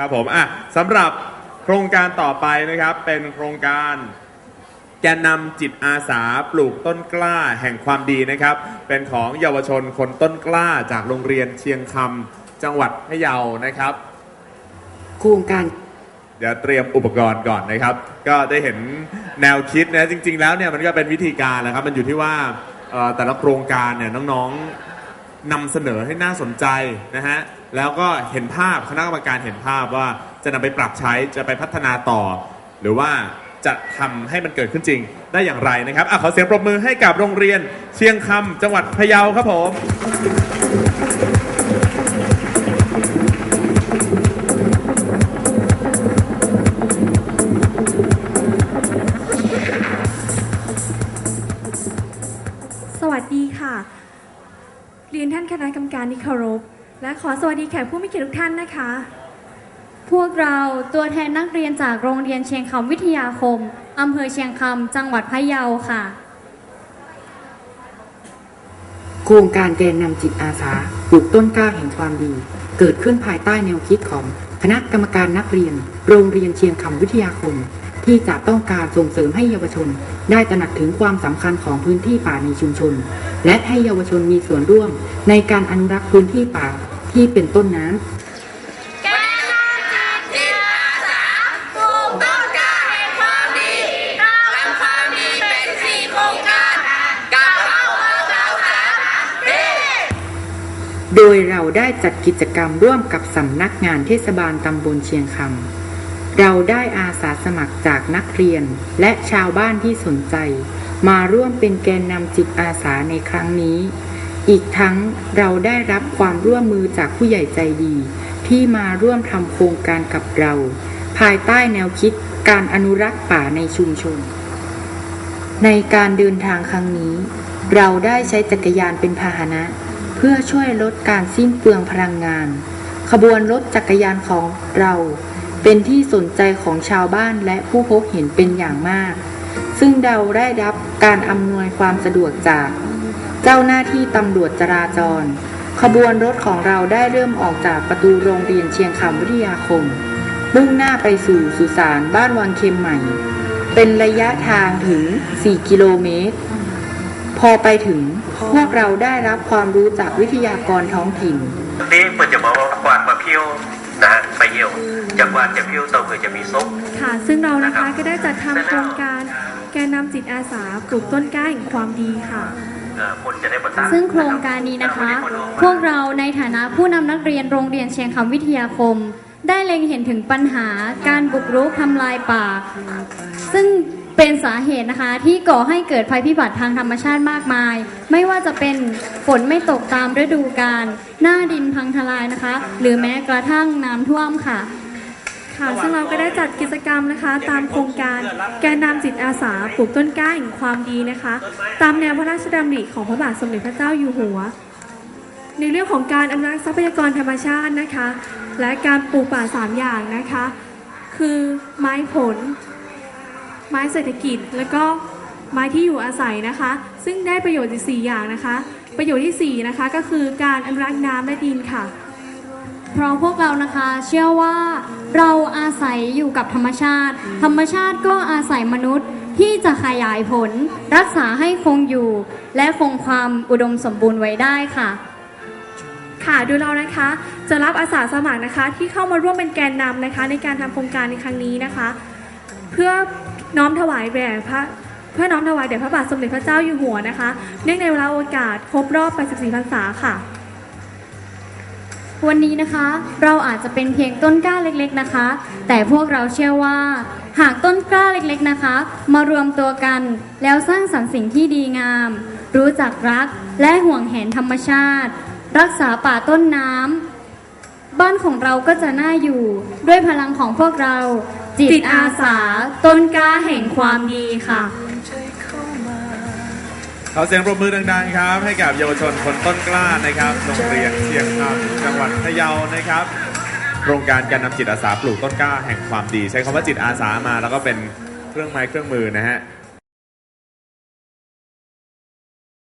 ครับผมอะสำหรับโครงการต่อไปนะครับ เป็นโครงการแกนนำจิตอาสาปลูกต้นกล้าแห่งความดีนะครับ เป็นของเยาวชนคนต้นกล้าจากโรงเรียนเชียงคำจังหวัดพะเยานะครับ โครงการเดี๋ยวเตรียมอุปกรณ์ก่อนนะครับ ก็ได้เห็นแนวคิดนะจริง ๆ แล้วเนี่ยมันก็เป็นวิธีการแหละครับ มันอยู่ที่ว่าเอ่อแต่ละโครงการเนี่ยน้องๆ นำเสนอให้น่าสนใจนะฮะแล้วก็เห็นภาพคณะกรรมการเห็นภาพว่าจะนำไปปรับใช้จะไปพัฒนาต่อ หรือว่าจะทำให้มันเกิดขึ้นจริงได้อย่างไรนะครับอะขอเสียงปรบมือให้กับโรงเรียนเชียงคำจังหวัดพะเยาครับผม สวัสดีค่ะ เรียนท่านคณะกรรมการที่เคารพ และขอสวัสดีแขกผู้มีเกียรติทุกท่านนะคะ พวกเราตัวแทนนักเรียนจากโรงเรียนเชียงคำวิทยาคมอำเภอเชียงคำจังหวัดพะเยาค่ะ โครงการแกนนำจิตอาสาปลูกต้นกล้าแห่งความดี เกิดขึ้นภายใต้แนวคิดของคณะกรรมการนักเรียน โรงเรียนเชียงคำวิทยาคม ที่จะต้องการส่งเสริมให้เยาวชน ได้ตระหนักถึงความสำคัญของพื้นที่ป่าในชุมชน และให้เยาวชนมีส่วนร่วม ในการอนุรักษ์พื้นที่ป่าที่เป็นต้นน้ำโดยเราได้จัดกิจกรรมร่วมกับสำนักงานเทศบาลตำบลเชียงคำ เราได้อาสาสมัครจากนักเรียนและชาวบ้านที่สนใจ มาร่วมเป็นแกนนำจิตอาสาในครั้งนี้ อีกทั้งเราได้รับความร่วมมือจากผู้ใหญ่ใจดี ที่มาร่วมทำโครงการกับเรา ภายใต้แนวคิดการอนุรักษ์ป่าในชุมชน ในการเดินทางครั้งนี้ เราได้ใช้จักรยานเป็นพาหนะ เพื่อช่วยลดการสิ้นเปลืองพลังงาน ขบวนรถจักรยานของเรา เป็นที่สนใจของชาวบ้านและผู้พบเห็นเป็นอย่างมาก ซึ่งเราได้รับการอำนวยความสะดวกจาก เจ้าหน้าที่ตำรวจจราจร ขบวนรถของเราได้เริ่มออกจากประตูโรงเรียนเชียงคำวิทยาคม มุ่งหน้าไปสู่สุสานบ้านวังเค็มใหม่ เป็นระยะทางถึง 4 กิโลเมตร พอไปถึงพวกเราได้รับความรู้จากวิทยากรท้องถิ่นนี่เปิดจะบอกว่ากวาดมาเพียว ยี่ยวจะกวาดจะเพี้ยวเต่าเคยจะมีซุปค่ะซึ่งเรานะคะนะครับก็ได้จัดทำโครงการแกนนำจิตอาสาปลูกต้นกล้าแห่งความดีค่ะเอ่อคนจะได้ประทับซึ่งโครงการนี้นะคะ พวกเราในฐานะผู้นำนักเรียนโรงเรียนเชียงคำวิทยาคม ได้เล็งเห็นถึงปัญหาการบุกรุกทำลายป่า ซึ่ง เป็นสาเหตุนะคะที่ก่อให้เกิดภัยพิบัติทางธรรมชาติมากมาย ไม่ว่าจะเป็นฝนไม่ตกตามฤดูกาลหน้าดินพังทลายนะคะ หรือแม้กระทั่งน้ำท่วมค่ะ ค่ะซึ่งเราก็ได้จัดกิจกรรมนะคะ ตามโครงการแกนนำจิตอาสาปลูกต้นกล้าแห่งความดีนะคะ ตามแนวพระราชดำริของพระบาทสมเด็จพระเจ้าอยู่หัว ในเรื่องของการอนุรักษ์ทรัพยากรธรรมชาตินะคะ และการปลูกป่าสามอย่างนะคะ คือไม้ผล ไม้เศรษฐกิจ แล้วก็ไม้ที่อยู่อาศัยนะคะ ซึ่งได้ประโยชน์อยู่สี่อย่างนะคะ ประโยชน์ที่สี่นะคะ ก็คือการอนุรักษ์น้ำและดินค่ะ เพราะพวกเรานะคะเชื่อว่าเราอาศัยอยู่กับธรรมชาติ ธรรมชาติก็อาศัยมนุษย์ที่จะขยายผล รักษาให้คงอยู่ และคงความอุดมสมบูรณ์ไว้ได้ค่ะ ค่ะโดยเรานะคะจะรับอาสาสมัครนะคะที่เข้ามาร่วมเป็นแกนนำนะคะ ในการทำโครงการในครั้งนี้นะคะ เพื่อ น้อมถวายแด่พระเพื่อน้อมถวายแด่พระบาทสมเด็จพระเจ้าอยู่หัวนะคะ เนื่องในเวลาโอกาสครบรอบ 84 พรรษาค่ะ วันนี้นะคะเราอาจจะเป็นเพียงต้นกล้าเล็กๆนะคะ แต่พวกเราเชื่อว่า หากต้นกล้าเล็กๆนะคะ มารวมตัวกันแล้วสร้างสรรค์สิ่งที่ดีงาม รู้จักรักและห่วงแหนธรรมชาติ รักษาป่าต้นน้ำบ้านของเราก็จะน่าอยู่ด้วยพลังของพวกเรา จิตอาสา ต้นกล้าแห่งความดีค่ะ ขอเสียงปรบมือดังๆครับ ให้กับเยาวชนคนต้นกล้านะครับโรงเรียนเชียงคำจังหวัดพะเยานะครับ โครงการการนำจิตอาสาปลูกต้นกล้าแห่งความดี ใช้คำว่าจิตอาสามาแล้วก็เป็นเครื่องไม้เครื่องมือนะฮะ